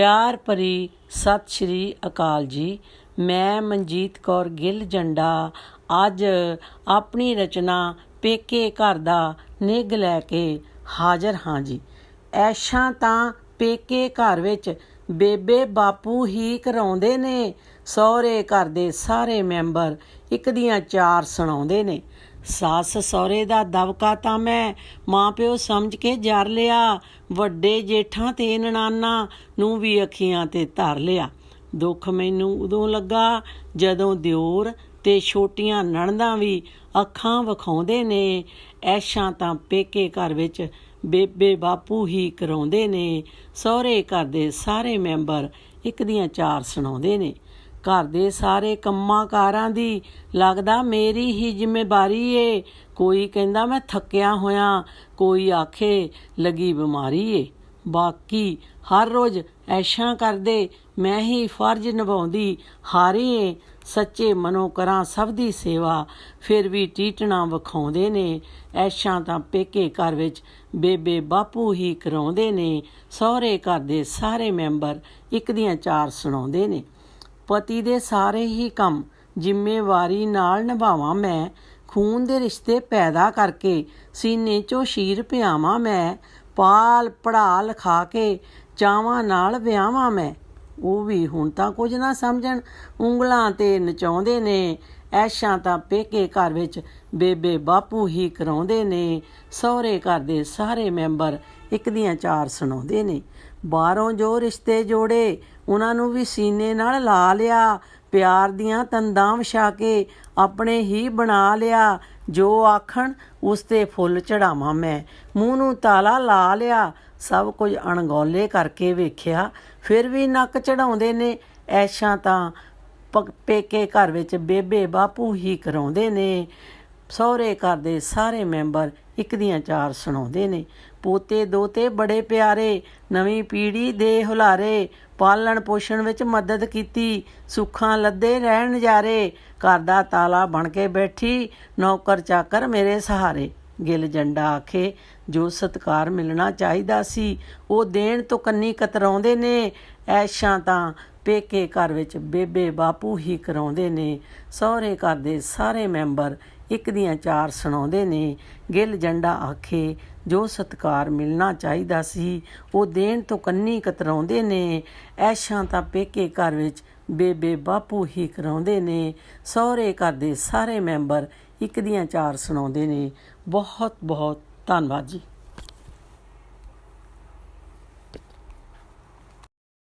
ਪਿਆਰ ਭਰੀ ਸਤਿ ਸ਼੍ਰੀ ਅਕਾਲ ਜੀ। ਮੈਂ ਮਨਜੀਤ ਕੌਰ ਗਿੱਲ ਜੰਡਾ। ਅੱਜ ਆਪਣੀ ਰਚਨਾ ਪੇਕੇ ਘਰ ਦਾ ਨਿੱਘ ਲੈ ਕੇ ਹਾਜ਼ਰ ਹਾਂ ਜੀ। ਐਸ਼ਾਂ ਤਾਂ ਪੇਕੇ ਘਰ ਵਿੱਚ ਬੇਬੇ ਬਾਪੂ ਹੀ ਕਰਾਉਂਦੇ ਨੇ, ਸਹੁਰੇ ਘਰ ਦੇ ਸਾਰੇ ਮੈਂਬਰ ਇੱਕ ਦੀਆਂ ਚਾਰ ਸੁਣਾਉਂਦੇ ਨੇ। ਸੱਸ ਸਹੁਰੇ ਦਾ ਦਬਕਾ ਤਾਂ ਮੈਂ ਮਾਪਿਓ ਸਮਝ ਕੇ ਜਰ ਲਿਆ, ਵੱਡੇ ਜੇਠਾਂ ਤੇ ਨਨਾਨਾ ਨੂੰ ਵੀ ਅੱਖੀਆਂ ਤੇ ਧਰ ਲਿਆ। ਦੁੱਖ ਮੈਨੂੰ ਉਦੋਂ ਲੱਗਾ ਜਦੋਂ ਦਿਓਰ ਤੇ ਛੋਟੀਆਂ ਨਣਦਾਂ ਵੀ ਅੱਖਾਂ ਵਿਖਾਉਂਦੇ ਨੇ। ਐਸ਼ਾਂ ਤਾਂ ਪੇਕੇ ਘਰ ਵਿੱਚ ਬੇਬੇ ਬਾਪੂ ਹੀ ਕਰਾਉਂਦੇ ਨੇ। ਸਹੁਰੇ ਘਰ ਦੇ ਸਾਰੇ ਮੈਂਬਰ ਇੱਕ ਦੀਆਂ ਚਾਰ ਸੁਣਾਉਂਦੇ ਨੇ। ਘਰ ਦੇ ਸਾਰੇ ਕੰਮਾਂ ਕਾਰਾਂ ਦੀ ਲੱਗਦਾ ਮੇਰੀ ਹੀ ਜ਼ਿੰਮੇਵਾਰੀ ਏ। ਕੋਈ ਕਹਿੰਦਾ ਮੈਂ ਥੱਕਿਆ ਹੋਇਆ, ਕੋਈ ਆਖੇ ਲੱਗੀ ਬਿਮਾਰੀ ਏ। ਬਾਕੀ ਹਰ ਰੋਜ਼ ਐਸ਼ਾਂ ਕਰਦੇ, ਮੈਂ ਹੀ ਫਰਜ਼ ਨਿਭਾਉਂਦੀ ਹਾਰੀ ਏ ਸੱਚੇ ਮਨੋਂ ਕਰਾਂ ਸਭ ਦੀ ਸੇਵਾ, ਫਿਰ ਵੀ ਟੀਟਣਾ ਵਿਖਾਉਂਦੇ ਨੇ, ਐਸ਼ਾਂ ਤਾਂ ਪੇਕੇ ਘਰ ਵਿੱਚ ਬੇਬੇ ਬਾਪੂ ਹੀ ਕਰਾਉਂਦੇ ਨੇ, ਸਹੁਰੇ ਘਰ ਦੇ ਸਾਰੇ ਮੈਂਬਰ ਇੱਕ ਦੀਆਂ ਚਾਰ ਸੁਣਾਉਂਦੇ ਨੇ। ਪਤੀ ਦੇ ਸਾਰੇ ਹੀ ਕੰਮ ਜ਼ਿੰਮੇਵਾਰੀ ਨਾਲ ਨਿਭਾਵਾਂ ਮੈਂ, ਖੂਨ ਦੇ ਰਿਸ਼ਤੇ ਪੈਦਾ ਕਰਕੇ ਸੀਨੇ 'ਚੋਂ ਸ਼ੀਰ ਪਿਆਵਾਂ ਮੈਂ ਪਾਲ ਪੜਾ ਲਿਖਾ ਕੇ ਚਾਵਾਂ ਨਾਲ ਵਿਆਹਾਂ ਮੈਂ। ਉਹ ਵੀ ਹੁਣ ਤਾਂ ਕੁਝ ਨਾ ਸਮਝਣ। ਉਂਗਲਾਂ ਤੇ ਨਚਾਉਂਦੇ ਨੇ। ਐਸ਼ਾਂ ਤਾਂ ਪੇਕੇ ਘਰ ਵਿੱਚ ਬੇਬੇ ਬਾਪੂ ਹੀ ਕਰਾਉਂਦੇ ਨੇ। ਸਹੁਰੇ ਘਰ ਦੇ ਸਾਰੇ ਮੈਂਬਰ ਇੱਕ ਦੀਆਂ ਚਾਰ ਸੁਣਾਉਂਦੇ ਨੇ। ਬਾਹਰੋਂ ਜੋ ਰਿਸ਼ਤੇ ਜੋੜੇ, ਉਹਨਾਂ ਨੂੰ ਵੀ ਸੀਨੇ ਨਾਲ ਲਾ ਲਿਆ। ਪਿਆਰ ਦੀਆਂ ਤੰਦਾਂ ਵਿਛਾ ਕੇ ਆਪਣੇ ਹੀ ਬਣਾ ਲਿਆ। ਜੋ ਆਖਣ, ਉਸ ਤੇ ਫੁੱਲ ਚੜਾਵਾਂ ਮੈਂ। ਮੂੰਹ ਨੂੰ ਤਾਲਾ ਲਾ ਲਿਆ। ਸਭ ਕੁਝ ਅਣਗੌਲੇ ਕਰਕੇ ਵੇਖਿਆ। ਫਿਰ ਵੀ ਨੱਕ ਚੜਾਉਂਦੇ ਨੇ। ਐਸ਼ਾਂ ਤਾਂ ਪੇਕੇ ਘਰ ਵਿੱਚ ਬੇਬੇ ਬਾਪੂ ਹੀ ਕਰਾਉਂਦੇ ਨੇ। ਸਹੁਰੇ ਘਰ ਦੇ ਸਾਰੇ ਮੈਂਬਰ ਇੱਕ ਦੀਆਂ ਚਾਰ ਸੁਣਾਉਂਦੇ ਨੇ। ਪੋਤੇ ਦੋਤੇ ਬੜੇ ਪਿਆਰੇ, ਨਵੀਂ ਪੀੜ੍ਹੀ ਦੇ ਹੁਲਾਰੇ, ਪਾਲਣ ਪੋਸ਼ਣ ਵਿੱਚ ਮਦਦ ਕੀਤੀ, ਸੁੱਖਾਂ ਲੱਦੇ ਰਹਿਣ ਨਜ਼ਾਰੇ ਘਰ ਦਾ ਤਾਲਾ ਬਣ ਕੇ ਬੈਠੀ, ਨੌਕਰ ਚਾਕਰ ਮੇਰੇ ਸਹਾਰੇ। ਗਿਲ ਜੰਡਾ ਆਖੇ, ਜੋ ਸਤਕਾਰ ਮਿਲਣਾ ਚਾਹੀਦਾ ਸੀ, ਉਹ ਦੇਣ ਤੋਂ ਕੰਨੀ ਕਤਰਾਉਂਦੇ ਨੇ। ਐਸ਼ਾਂ ਤਾਂ ਪੇਕੇ ਘਰ ਵਿੱਚ ਬੇਬੇ ਬਾਪੂ ਹੀ ਕਰਾਉਂਦੇ ਨੇ, ਸਹੁਰੇ ਘਰ ਦੇ ਸਾਰੇ ਮੈਂਬਰ ਇੱਕ ਦੀਆਂ ਚਾਰ ਸੁਣਾਉਂਦੇ ਨੇ। ਗਿੱਲ ਜੰਡਾ ਆਖੇ, ਜੋ ਸਤਕਾਰ ਮਿਲਣਾ ਚਾਹੀਦਾ ਸੀ, ਉਹ ਦੇਣ ਤੋਂ ਕੰਨੀ ਕਤਰਾਉਂਦੇ ਨੇ। ਐਸ਼ਾਂ ਤਾਂ ਪੇਕੇ ਘਰ ਵਿੱਚ ਬੇਬੇ ਬਾਪੂ ਹੀ ਕਰਾਉਂਦੇ ਨੇ। ਸਹੁਰੇ ਘਰ ਦੇ ਸਾਰੇ ਮੈਂਬਰ ਇੱਕ ਦੀਆਂ ਚਾਰ ਸੁਣਾਉਂਦੇ ਨੇ। ਬਹੁਤ ਬਹੁਤ ਧੰਨਵਾਦ ਜੀ।